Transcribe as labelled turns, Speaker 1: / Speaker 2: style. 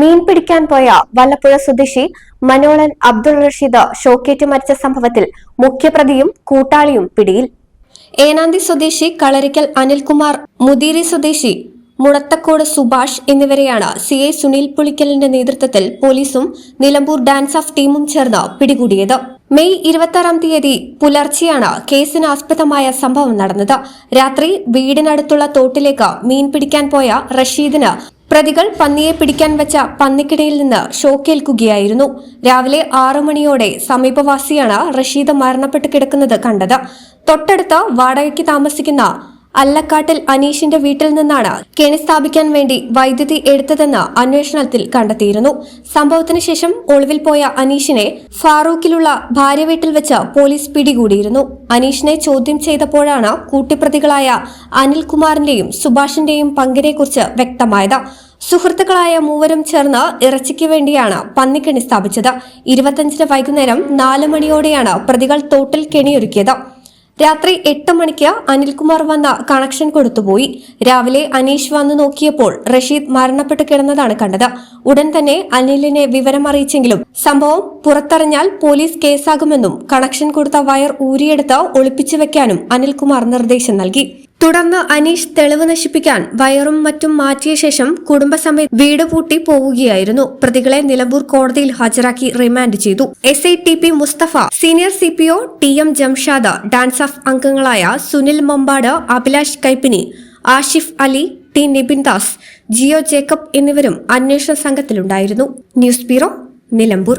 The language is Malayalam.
Speaker 1: മീൻ പിടിക്കാൻ പോയ വല്ലപ്പുഴ സ്വദേശി മനോളൻ അബ്ദുൾ റഷീദ് ഷോക്കേറ്റ് മരിച്ച സംഭവത്തിൽ മുഖ്യപ്രതിയും കൂട്ടാളിയും പിടിയിൽ. ഏനാന്തി സ്വദേശി കളരിക്കൽ അനിൽകുമാർ മുദീരി സ്വദേശി മുടത്തക്കോട് സുഭാഷ് എന്നിവരെയാണ് സി ഐ സുനിൽ പുളിക്കലിന്റെ നേതൃത്വത്തിൽ പോലീസും നിലമ്പൂർ ഡാൻസ് ഓഫ് ടീമും ചേർന്ന് പിടികൂടിയത്. മെയ് ഇരുപത്തി തീയതി പുലർച്ചെയാണ് കേസിന് ആസ്പദമായ സംഭവം നടന്നത്. രാത്രി വീടിനടുത്തുള്ള തോട്ടിലേക്ക് മീൻ പിടിക്കാൻ പോയ റഷീദിന് പ്രതികൾ പന്നിയെ പിടിക്കാൻ വെച്ച പന്നിക്കിടയിൽ നിന്ന് ഷോക്കേൽക്കുകയായിരുന്നു. രാവിലെ ആറു മണിയോടെ സമീപവാസിയാണ് റഷീദ് മരണപ്പെട്ട് കിടക്കുന്നത് കണ്ടത്. തൊട്ടടുത്ത് വാടകയ്ക്ക് താമസിക്കുന്ന അല്ലക്കാട്ടിൽ അനീഷിന്റെ വീട്ടിൽ നിന്നാണ് കെണി സ്ഥാപിക്കാൻ വേണ്ടി വൈദ്യുതി എടുത്തതെന്ന് അന്വേഷണത്തിൽ കണ്ടെത്തിയിരുന്നു. സംഭവത്തിന് ശേഷം ഒളിവിൽ പോയ അനീഷിനെ ഫാറൂഖിലുള്ള ഭാര്യ വീട്ടിൽ വെച്ച് പോലീസ് പിടികൂടിയിരുന്നു. അനീഷിനെ ചോദ്യം ചെയ്തപ്പോഴാണ് കൂട്ടിപ്രതികളായ അനിൽകുമാറിന്റെയും സുഭാഷിന്റെയും പങ്കിനെക്കുറിച്ച് വ്യക്തമായത്. സുഹൃത്തുക്കളായ മൂവരും ചേർന്ന് ഇറച്ചിക്ക് വേണ്ടിയാണ് പന്നിക്കെണി സ്ഥാപിച്ചത്. ഇരുപത്തിയഞ്ചിന് വൈകുന്നേരം നാല് മണിയോടെയാണ് പ്രതികൾ തോട്ടിൽ കെണിയൊരുക്കിയത്. രാത്രി എട്ട് മണിക്ക് അനിൽകുമാർ വന്ന കണക്ഷൻ കൊടുത്തുപോയി. രാവിലെ അനീഷ് വന്നു നോക്കിയപ്പോൾ റഷീദ് മരണപ്പെട്ട് കിടന്നതാണ് കണ്ടത്. ഉടൻ തന്നെ അനിലിനെ വിവരം അറിയിച്ചെങ്കിലും സംഭവം പുറത്തറിഞ്ഞാൽ പോലീസ് കേസാകുമെന്നും കണക്ഷൻ കൊടുത്ത വയർ ഊരിയെടുത്ത് ഒളിപ്പിച്ചു വെക്കാനും അനിൽകുമാർ നിർദ്ദേശം നൽകി. തുടർന്ന് അനീഷ് തെളിവ് നശിപ്പിക്കാൻ വയറും മറ്റും മാറ്റിയ ശേഷം കുടുംബസമേത് വീട് പൂട്ടി പോവുകയായിരുന്നു. പ്രതികളെ നിലമ്പൂർ കോടതിയിൽ ഹാജരാക്കി റിമാൻഡ് ചെയ്തു. S I T P Mustafa senior C P O T M Jamshad DANSAF അംഗങ്ങളായ സുനിൽ മമ്പാട് അഭിലാഷ് കൈപ്പിനി ആഷിഫ് അലി ടി നിബിൻ ദാസ് ജിയോ ജേക്കബ് എന്നിവരും അന്വേഷണ സംഘത്തിലുണ്ടായിരുന്നു. News bureau Nilambur.